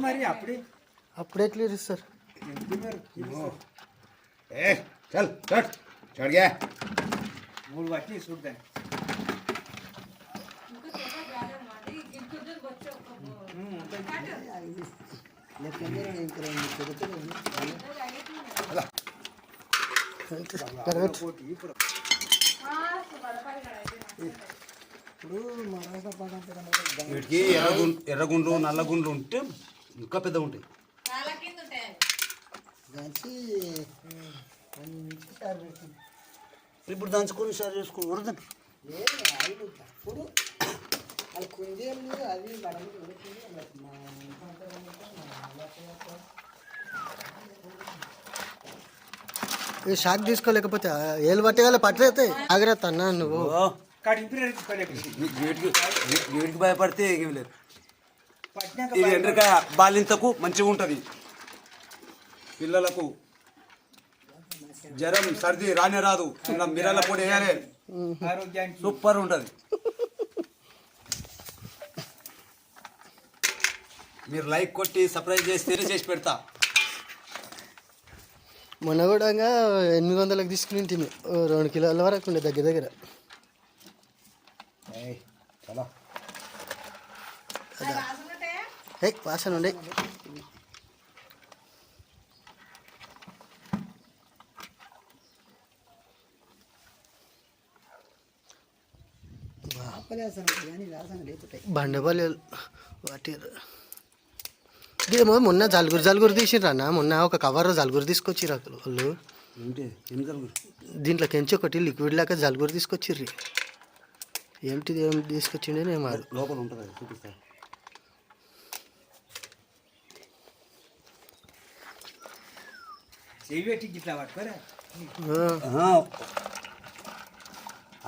మరి అప్పుడే అప్పుడే క్లియర్ సార్ ఏ చల్ చట్ చడిగా మూడు బట్టి చూద్దాం ఇప్పుడు వీటికి ఎర్రగుండ్లు ఎర్రగుండ్లు నల్లగుండ్లు ఉంటే ఇంకా పెద్దగా ఉంటాయి. ఇప్పుడు దంచుకొని సార్ చేసుకుని వరదండి అవి షాక్ తీసుకోలేకపోతే ఏళ్ళు పట్టేయాలి పట్టలేతే ఆగ్రత అన్నా నువ్వు. వీటికి భయపడితే ఏం లేదు. ఇది ఎండ్రకాయ బాలింతకు మంచిగా ఉంటుంది. పిల్లలకు జ్వరం సర్ది రానే రాదు. ఇలా మిరాల పొడి వేయాలి. ఆరోగ్యానికి. సూపర్ ఉంటుంది. మీరు లైక్ కొట్టి సర్ప్రైజ్ చేస్తే చేసి పెడతా. మొన్న కూడా ఎనిమిది వందలకు తీసుకుని తిని రెండు కిలోల వరకు ఉండే దగ్గర దగ్గర. చాలా. హే వాసన ఉండే. బండపల్లి వాటి ఇదేమో మొన్న జలుగురు జలుగురు మొన్న ఒక కవర్ జలుగురు తీసుకొచ్చిర్రు అసలు వాళ్ళు. ఏంటి? ఏం జరుగు దీంట్లో కెంచి ఒకటి లిక్విడ్ లాగా జలుగురు తీసుకొచ్చిర్రు. ఏమిటిది? ఏం తీసుకొచ్చిండే నేను మారు? లోపల ఉంటుంది చూపిస్తా.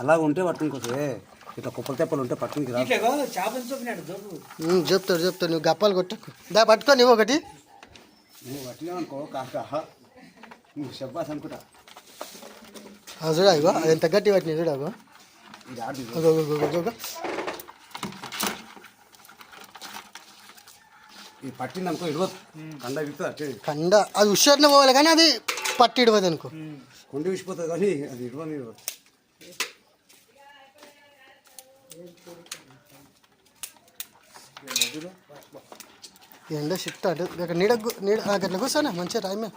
అలా ఉంటే పట్టుకోసే ఇట్లా కుప్పలు తెప్పలు ఉంటే పట్టుకుని చెప్తాడు చెప్తాడు నువ్వు గప్పాలు కొట్టకు. దా పట్టుకో నువ్వు ఒకటి. నువ్వు పట్టినావు అనుకో కాక నువ్వు చెప్పాస్ అనుకుంటా. ఆ చూడా ఇగో అది ఎంత గట్టి పట్టినాయి చూడా. ఇది. ఇది పట్టింది అనుకో ఇడవదు కండ అట్టే. కండ అది ఉషర్లో పోవాలి కానీ అది పట్టి ఇడవదు అనుకో. కొండ విసిపోతుంది కానీ అది ఇడవని ఇడవదు ఎండ షిఫ్ట్ అటు ఇక్కడ నీడ నీడ ఆ, గట్ల కూర్చోనా మంచిగా రాయమే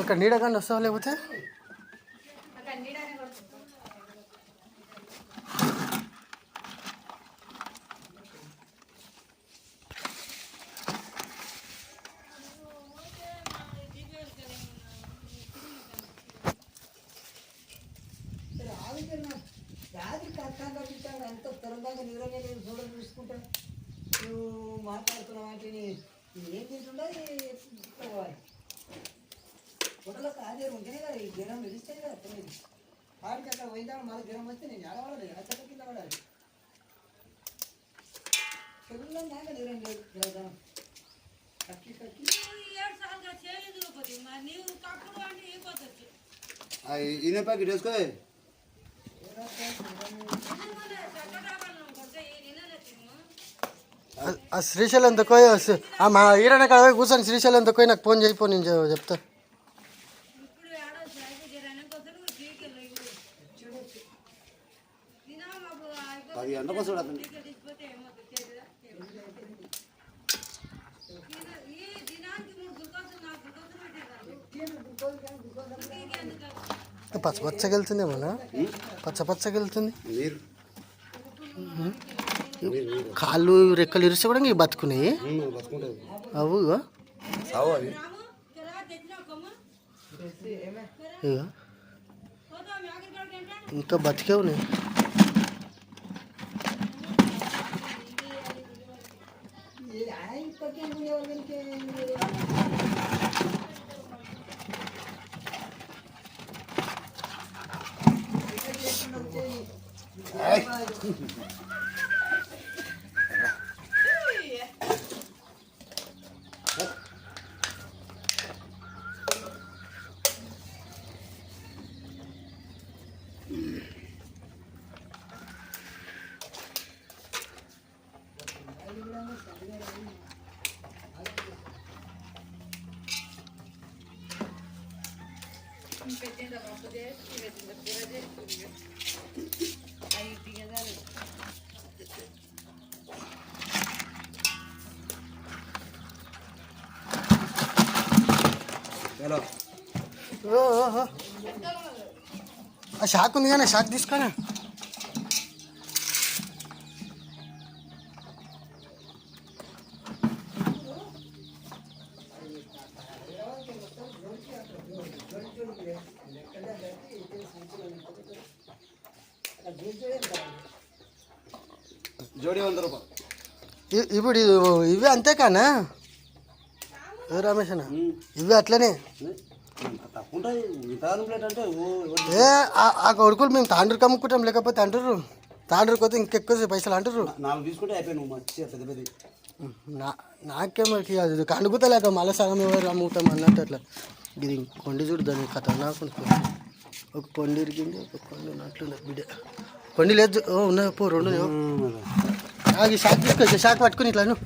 ఇక్కడ నీడ కానీ వస్తావా లేకపోతే? కష్టాలు పెట్టాడు అంత తెలంగాణ నీరనే నేను చూడని చూసుకుంటాను. నువ్వు మాట్లాడుతున్నావు అంటే నీ- నీ ఏం తింటుండో పోవాలి ఫోటోలో అదే ఉంటేనే కదా ఈ జ్వరం వెలిస్తే కదా తెలియదు వాడికి అక్కడ పోయిద్దాం మళ్ళీ జ్వరం వస్తే నేను ఎడవాడదు ఎక్కడ కింద పడాలి. చెవుల్లో దాకా నీరం లేదు కక్కి. కక్కి ఆ- ఆ శ్రీశైలం తక్కువ ఆ మా ఈరన్న కాడ పోయి కూర్చొని శ్రీశైలం తక్కువ నాకు ఫోన్ చేయిపో నేను చెప్తా. పది గంటలకు వస్తాడు అతను. పచ్చ పచ్చగా వెళ్తుంది ఏమన్నా పచ్చ పచ్చగా వెళ్తుంది కాళ్ళు రెక్కలు ఇరిస్తే కూడా ఇంక బతుకున్నాయి. అవు. ఇంకా బతికే ఉన్నాయి. 哎, షాక్ ఉంది కానీ షాక్ తీసుకొని జోడి వంద రూపాయలు. ఇ- ఇప్పుడు ఇవి అంతే కానా ఏ రమేష్ అన్న. ఇవి అట్లనే? ఏ ఆ- కొడుకులు మేము తాండ్రు కమ్ముకుంటాం లేకపోతే అంటారు. తాండ్రు పోతే ఇంకెక్కువ పైసలు అంటారు. నాలుగు తీసుకుంటే అయిపోయాయి నువ్వు మంచిగా పెద్ద పెద్ద నా నాకేమకి అది కనుగుతలేక మళ్ళీ సగం ఎవరు అమ్ముతాం అన్నట్టు అట్లా. ఇది కొండి చూడు దాని కథ నాకు ఒక కొండి ఇరిగింది ఒక కొండి ఉన్నట్లుంది బిడ్డ. కొండి లేదు ఓ ఉన్నాయి పో రెండు. ఆగి షాక్ తీసుకో షాక్ పట్టుకుని ఇట్లా నువ్వు.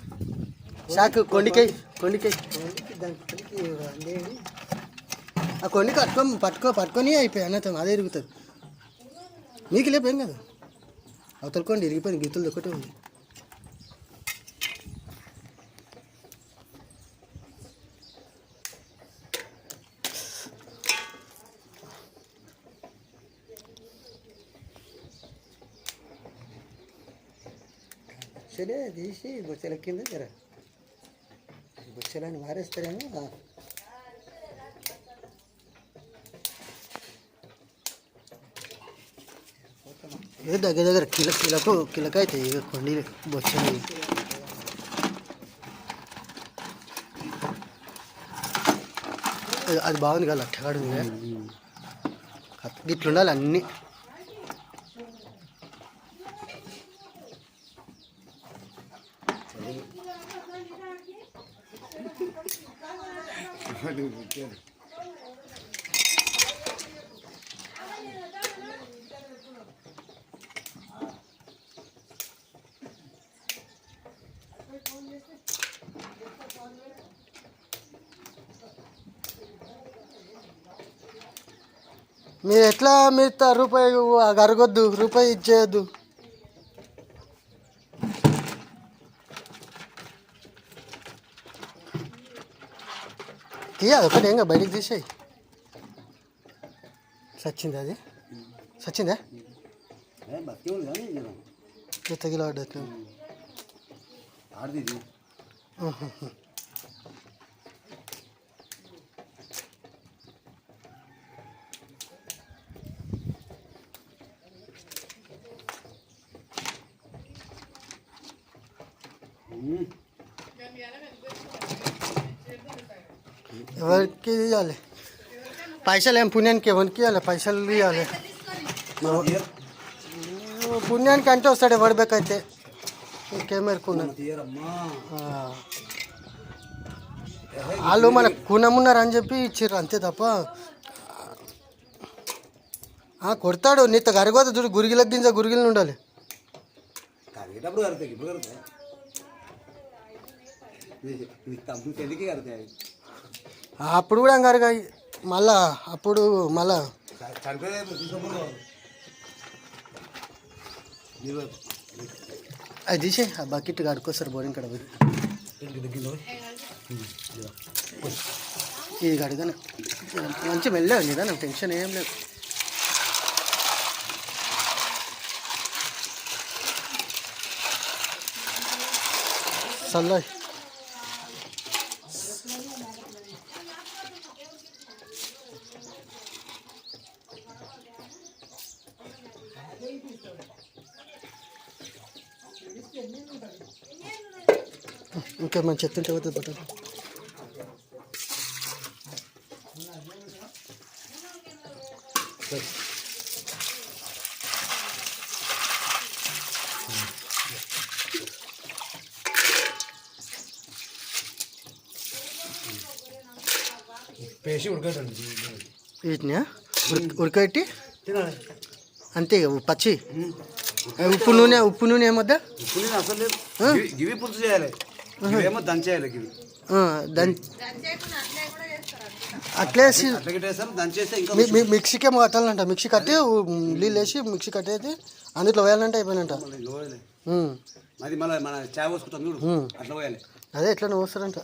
షాక్ కొండికై కొండికై. ఆ కొన్ని కట్టుకో పట్టుకో పట్టుకొని అయిపోయి అన్నతం అదే ఇరుగుతుంది మీకు లేపేం కదా? అవతలకోండి ఇరిగిపోయింది గిత్తులు ఒకటే ఉంది. సరే తీసి బొచ్చల కింద జర. బొచ్చలని మారేస్తారేమో ఆ. ఏ దగ్గర దగ్గర కిల కిలకు కిలక అవుతాయి ఇక కొండి బొచ్చలు అది బాగుంది కదా అట్టగాడు ఇట్లుండాలి అన్నీ మీరు ఎట్లా మీరు త- రూపాయి అరగొద్దు రూపాయి ఇచ్చేయద్దు. తీయ ఒకటి ఏంగా బయటికి తీసేయి. సచ్చింది అది? సచ్చిందా? ఏ, బతికే ఉంది కానీ నేను తగిలి ఆడట్టు ఆడది ఇది ఉమ్. ఇవ్వాలి పైసలు ఏం పుణ్యానికి ఎవరికి ఇవ్వాలి పైసలు ఇవ్వాలి పుణ్యానికి అంటే వస్తాడు ఎవడబెక్కైతే ఇంకేమేరుకున్నాను మన తీయరమ్మా వాళ్ళు మన కూనమున్నారు అని చెప్పి ఇచ్చిర్రు అంతే తప్ప కొడతాడు నీతో గరగోత చూడు గురిగిల గింజ గురిగిలను ఉండాలి ఇది- తమ్ముడు పెళ్ళికి కరుగుతాయి అప్పుడు కూడా గరగాయి మళ్ళా అప్పుడు మళ్ళా అది తీసే ఆ బకెట్ కడుకోసారి బోరింగ్ కడ ఇది కడగాను మంచి మెల్లే కదా నాకు టెన్షన్ ఏం లేదు. సల్లాయి. ఇంకా మంచి ఎత్తుంటే పోతుంది బట్టలు పేసి ఉడకటండి వీటిని ఉడక ఉడకబెట్టి తినాలి. అంతే పచ్చి. ఉప్పు నూనె ఉప్పు నూనె ఏమొద్దా ఉప్పు నీళ్ళు అసలు గివి పులుసు చేయాలి. ఇవేమో దంచేయాలి దాని అట్లేసి మిక్సీకి ఏమో కట్టాలంట మిక్సీ కట్టి నీళ్ళు వేసి మిక్సీ కట్టేది అందులో వేయాలంటే అయిపోయినంట. అది మళ్ళీ మన చాయ్ పోసుకుంటాం చూడు. ఉమ్. అట్లా పోయాలి. అదే ఎట్లా వస్తారంట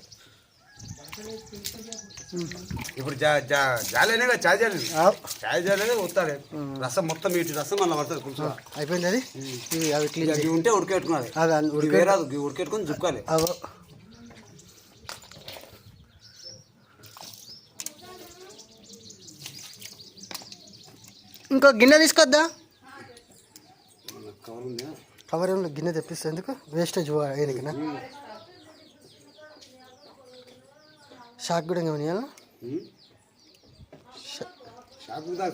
ఇప్పుడు జా జా జాలేనే కదా చాయ్ జాలి ఆ, చాయ్ జాలేనే వస్తాడు రసం మొత్తం ఇటు రసం మళ్ళీ పడుతుంది పులుసు అయిపోయింది అది? అవి క్లీన్ ఇవి ఉంటే ఉడకెట్టుకున్నది అన్ని ఉడికి ఇవి ఉడకెట్టుకుని చుక్కాలి అవో. ఇంకో గిన్నె తీసుకొద్దా? కవర్ ఉందా? కవర్ ఏమో గిన్నె తెప్పిస్తే ఎందుకు? వేస్టేజ్ అయ్యేదికినా షాక్ కూడా ఏమైనా ఇవ్వాలా? ఉమ్. షాప్ ఉందా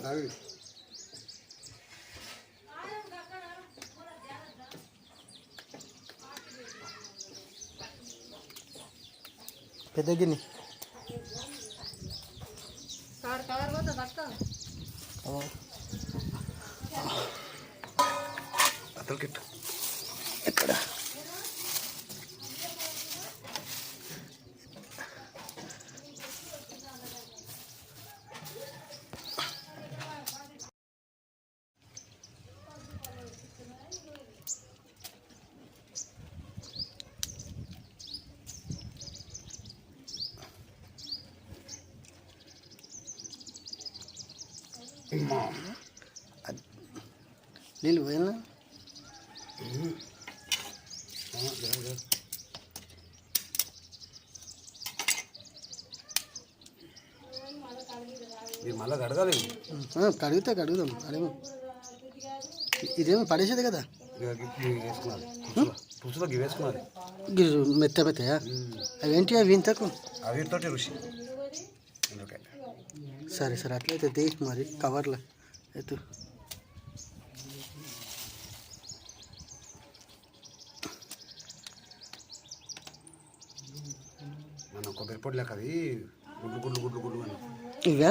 నీళ్ళు పోయినా మళ్ళీ కడగాలి. కడిగితే కడుగుదాం అదేమో ఇదేమో పడేసేది కదా? వేసుకోవాలి మెత్త మెత్తయా? అవేంటి అవి ఇంతకు? అవితోటి రుచి. సరే సరే అట్లయితే దే మరి కవర్లో. ఎత్తు. మన కొబ్బరి పొడి లెక్క అది గుడ్లు గుడ్లు గుడ్లు గుడ్లు అని ఇవా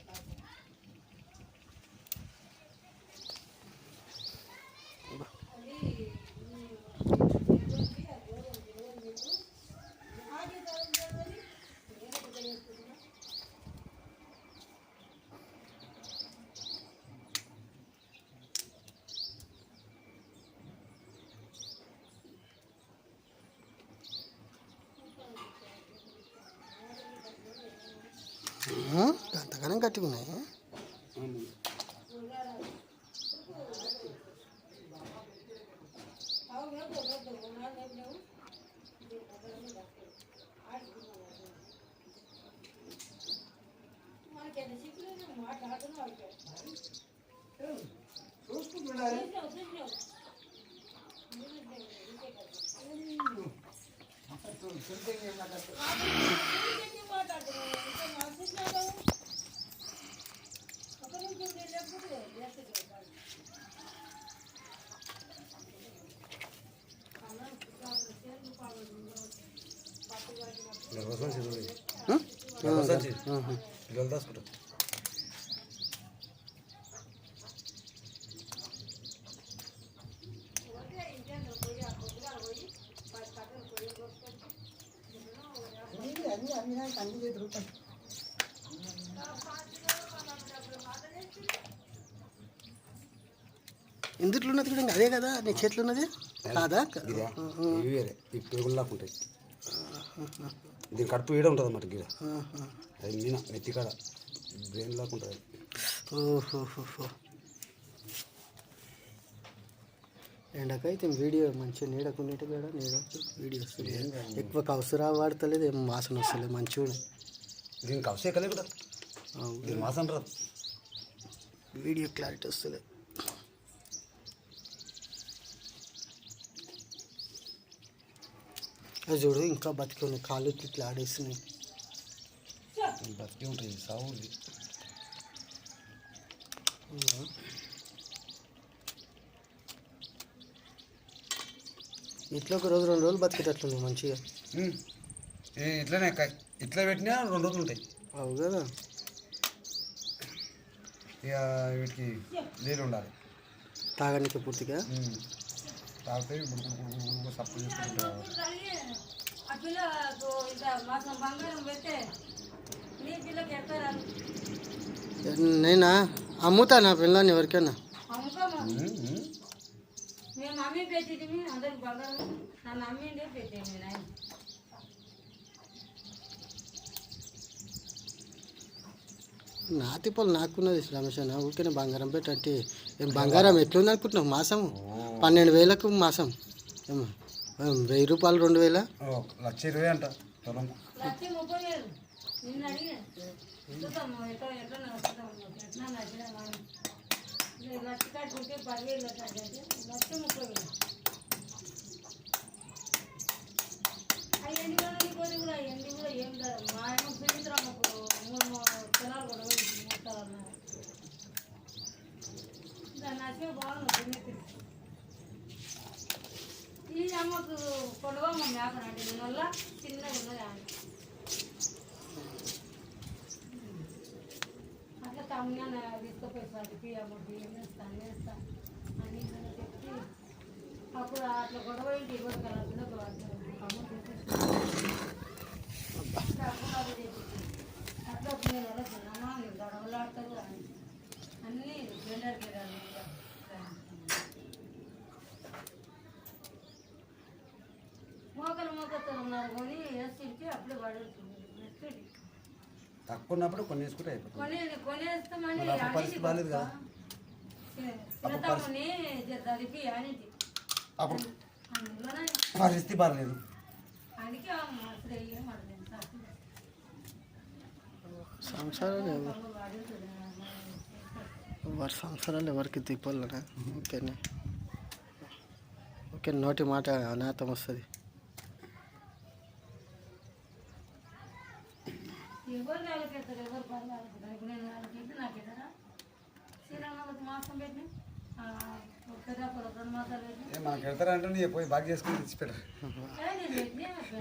बैटिंग है। పిల్లలు ఇందుట్లో ఉన్నది కూడా అదే కదా? నీ చేతిలో ఉన్నది కాదా? ఇవి వేరే. ఈ పేగుల్లాగా ఉంటాయి. దీని కడుపు ఈడ ఉంటుంది అన్నమాట గిడ. అది మీన నెత్తి కాడ బ్రెయిన్ లాగా ఉంటుంది. ఎండకైతే వీడియో మంచిగా నీడకు నీట కూడా నీడకు వీడియో వస్తుంది ఎక్కువ కవసరా వాడతలేదు ఏం వాసన వస్తలేదు మంచిగా దీనికి అవసరం కలిగి కూడా దీని వాసన రాదు. వీడియో క్లారిటీ వస్తలేదు అది చూడు ఇంకా బతికి ఉన్నాయి. కాళ్ళు ఇట్లా ఆడేస్తున్నాయి. ఇది బతికి ఉంటుంది సావుది ఇట్లా ఒక రోజు రెండు రోజులు బతికేటట్లుంది మంచిగా ఇట్లనే ఇట్లా పెట్టినా రెండు రోజులు ఉంటాయి అవు కదా ఇక వీటికి నీళ్ళు ఉండాలి తాగడానికి పూర్తిగా తాగితే సప్పు చేసుకుంటారు నేనా? అమ్ముతా నా పిల్లని ఎవరికైనా? అమ్ముకోమా ఉమ్, ఉమ్. మేము అమ్మి పెట్టింది అందరికి బంగారం నన్ను అమ్మిండే పెట్టేది నాయన నా తిప్పలు నాకున్నది రమేష్ అన్న. ఊరికే బంగారం పెట్టంటే ఏం బంగారం ఎట్లుంది అనుకుంటున్నావు? మాసం పన్నెండు వేలకు మాసం. ఏమో. వెయ్యి రూపాయలు రెండు వేల? లక్ష ఇరవై అంట. లక్ష ఎట్లా ఎట్లా నడుస్తాం లక్ష కట్టుకుంటే పదివేలు లక్ష ముప్పై వేలు అవన్నీ కూడా కొన్ని కూడా అవన్నీ కూడా ఏం కాదు మా ఆయన సుమిత్రమ్మకు మూడు క్షణాలు కూడా పోయి మూడు దాన్ని నచ్చే బాగుంది సుమిత్ర ఈ అమ్మకు కొడవమ్మ మేకనంటే దీనివల్ల చిన్నగా ఉన్నది ఆమె అట్లా తమ్మున తీసుకుపోయి చదివి అమ్మకి ఏం చేస్తా అని చేస్తా అని ఇలా చెప్పి అప్పుడు అట్లా గొడవ ఏంటి ఇవ్వదు కదా పిల్లలు అమ్మ తీసేసి అప్పుడు అది చేసింది. అట్లా ఒక నేను అడుగుతున్నామా నేను గొడవలాడతారు అని అన్నీ జెండర్ మోకలు ఉన్నారు కొని ఎస్సీకి అప్పుడే పడుతుంది. ఎస్సీకి తక్కువ ఉన్నప్పుడు కొన్ని వేసుకుంటే అయిపోతుంది కొనేస్తామని అప్పుడు పరిస్థితి అప్పుడు పరిస్థితి ఎవరు? వారి సంవత్సరాలు ఎవరికి తిప్పాలనా? ఓకేనే? ఓకే నోటి మాట అనాథం వస్తుంది. మాసం పెట్టి మనకి వెళ్తారంటే నీ పోయి బాగా చేసుకుని తెచ్చిపెట్టారు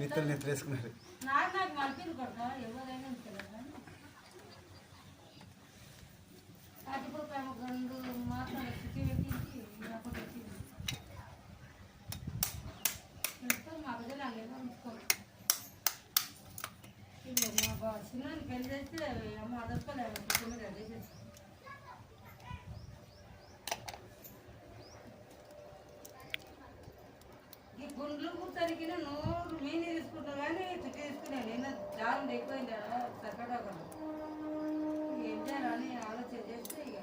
నిత్తులు నిద్ర వేసుకున్నారు. నాకు నాకు మనిషిని కొడతా ఎవరైనా ఉంటుందా కాటిపో ప్రేమ రెండు మాసాలు స్థితి పెట్టించి అప్పుడు వచ్చింది ఎంతో మా బిడ్డలు అలాగే ఉంచుకోవాలి ఇది మా బా చిన్నాన్ని పెళ్ళి చేస్తే అమ్మ అదర్కోలేదు కుటుంబం అదే చేసి ఈ గుండ్లు కూర్చొనికి నూరు మీని తీసుకుంటాం కానీ చుట్టూ తీసుకున్నాను నిన్న దారం ఎక్కువైంది సరిపడా ఏం చేయాలని ఆలోచన చేస్తే ఇక.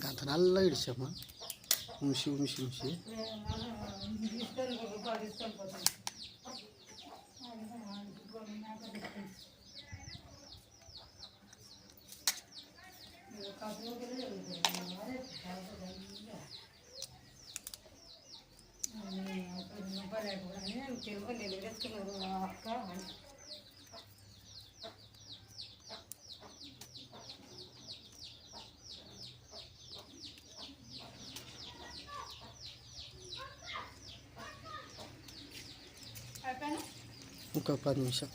గంత నల్ల ఇడిచామా ఉంసి ఉంసి ఉంసి తీసుకొని ఒక రూపాయలు తీసుకొని పోతాను తెలుగు నేను వేసుకున్నారు అక్క అని ఇంకో పది నిమిషం.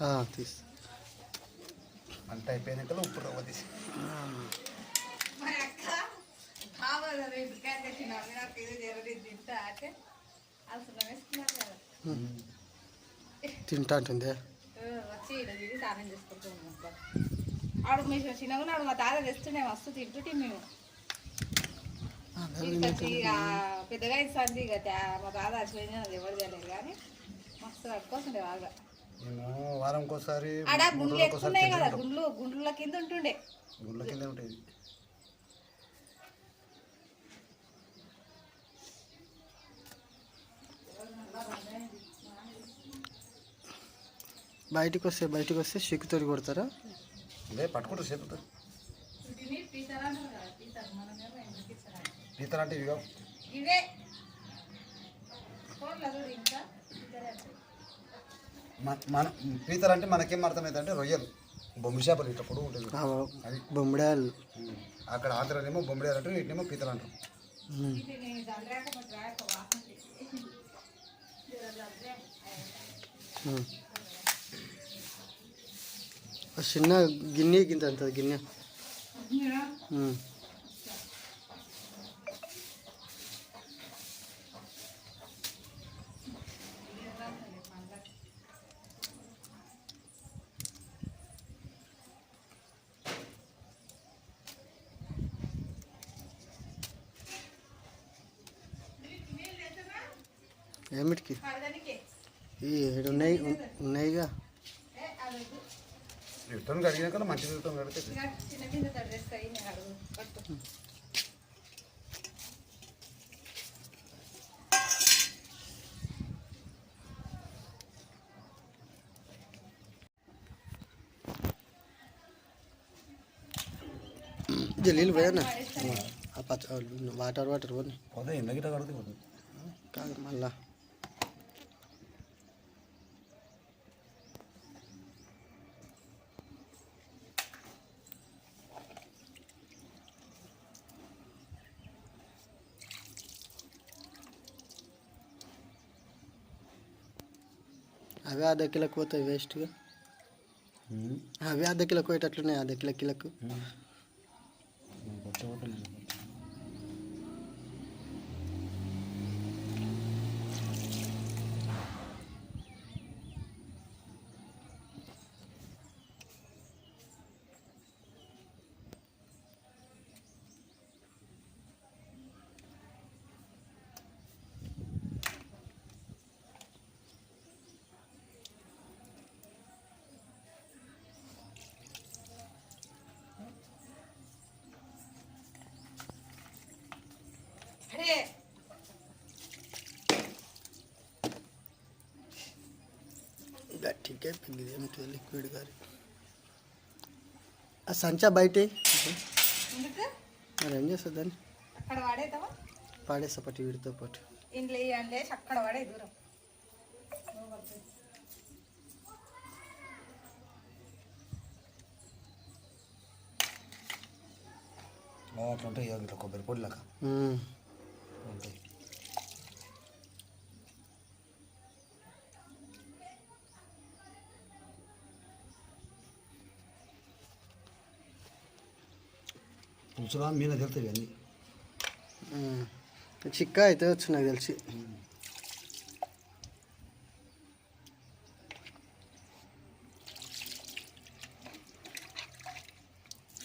ఆ, తీసి. అంత అయిపోయినాక ఉప్పు రవ్వ తీసి. తింటా ఉంటుంది ఆడు మేము చిన్నగా మా తాత తెస్తుండే మస్తు తింటుంటే మేము. ఇక పెద్దగా ఇస్తుంది ఇక మా తాత అది ఎవరు చేయలేదు కానీ మస్తు కట్టుకోస్తుండే బాగా. వారంకోసారి ఆడ గుండ్లు కదా తెచ్చుకుంటాం. గుండ్లు గుండ్ల కింద ఉంటుండే. గుళ్ళ కింద ఉంటుంది. బయటికి వస్తే బయటికి వస్తే చిక్కుతోటి కొడతారా? అదే పట్టుకుంటారు చేతులతో పీతలు అంటే ఇవి. మన- మన పీతలు అంటే మనకేం అర్థమైంది అంటే రొయ్యలు. బొమ్మిడి చేపలు ఇట్లా పొడుగు ఉంటుంది ఆ, బొమ్మిడాయలు ఉమ్. అక్కడ ఆంధ్రనేమో బొమ్మిడి అంటారు వీటినేమో పీతలు అంటారు. ఉమ్. ఇది దండ్రాక పట్రాక వాసన ఉమ్. ఒక చిన్న గిన్నె గింత అంత గిన్నె. ఏమిటికి ఈ ఉన్నాయి ఉన్నాయిగా. నీటితో కడిగినాక మంచి నీటితో కడిగితే ఇక చిన్న కింద తడిస్తాయి నేను అడుగు పట్టు జల్లీలు పోయానా ఆ పచ్చ వాటర్ వాటర్ పోనీ పోతే ఎండ గిట్ట కడిగితే పోతుంది కాదు మళ్ళా అవి అర్ధ కిలోకి పోతాయి వేస్ట్గా. అవి అర్ధ కిలోకి పోయేటట్లున్నాయి అర్ధ కిలో కిలోకు. లిక్విడ్ గారి. ఆ సంచా బయట. మరి ఏం చేస్తుంది దాన్ని? పాడేస్తా పాటు వీడితో పాటు. వాడే అట్లా ఉంటాయి ఇట్లా కొబ్బరి పొడి లాగా ఉమ్. ఉంటాయి పులుసులా మీద తెలుతాయి అన్నీ చిక్క అయితే వచ్చు నాకు తెలిసి.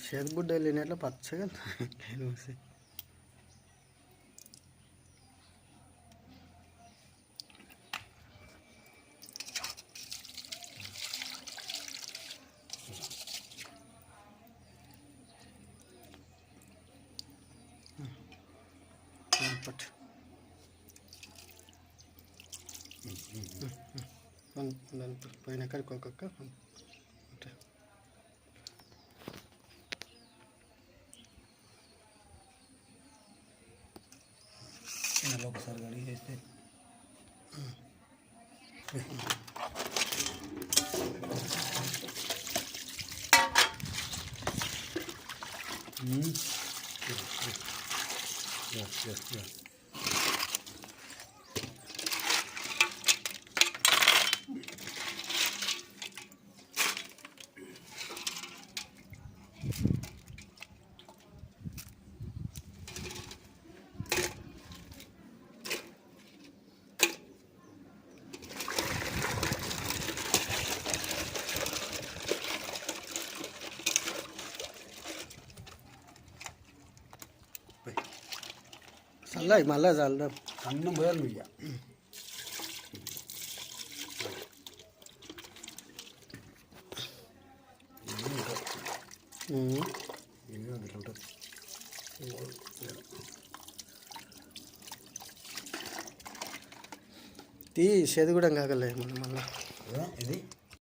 చేతి వెళ్ళినట్లు పచ్చగా నేను ఊసి. ఉమ్, పట్టు ఉమ్, దాని ఒక్కొక్క చల్ల మళ్ళా చల్దాం అన్నం పోయాలి మీకు ఉమ్. ఇట్లా ఉంటుంది తీ చేదు కూడా కాగలే మనం మళ్ళా ఇది